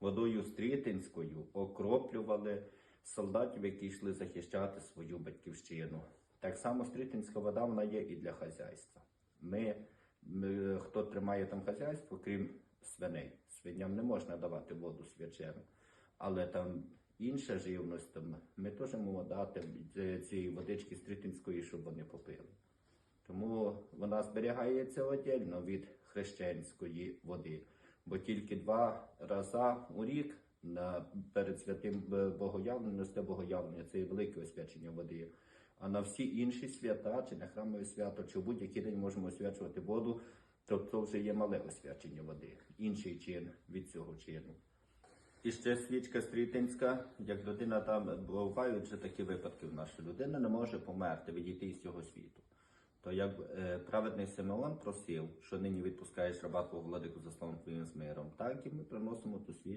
водою стрітинською окроплювали солдатів, які йшли захищати свою батьківщину. Так само стрітинська вода вона є і для хазяйства. Ми, ми хто тримає там хазяйство, крім свиней, свиням не можна давати воду свячену, але там інша живність, там ми теж можемо дати е, цієї водички стрітинської, щоб вони попили. Тому вона зберігається отдельно від хрещенської води, бо тільки два рази у рік на, перед святим е, богоявленням, святе богоявлення це є велике освячення води. А на всі інші свята, чи на храмове свято, чи в будь-який день можемо освячувати воду, то це вже є мале освячення води, інший чин від цього чину. І ще свічка стрітинська, як людина там бувають вже такі випадки в що людина не може померти, відійти із цього світу. То як е, праведний Симеон просив, що нині відпускаєш раба твого владику за словом твоїм з миром, так і ми приносимо ту свічку.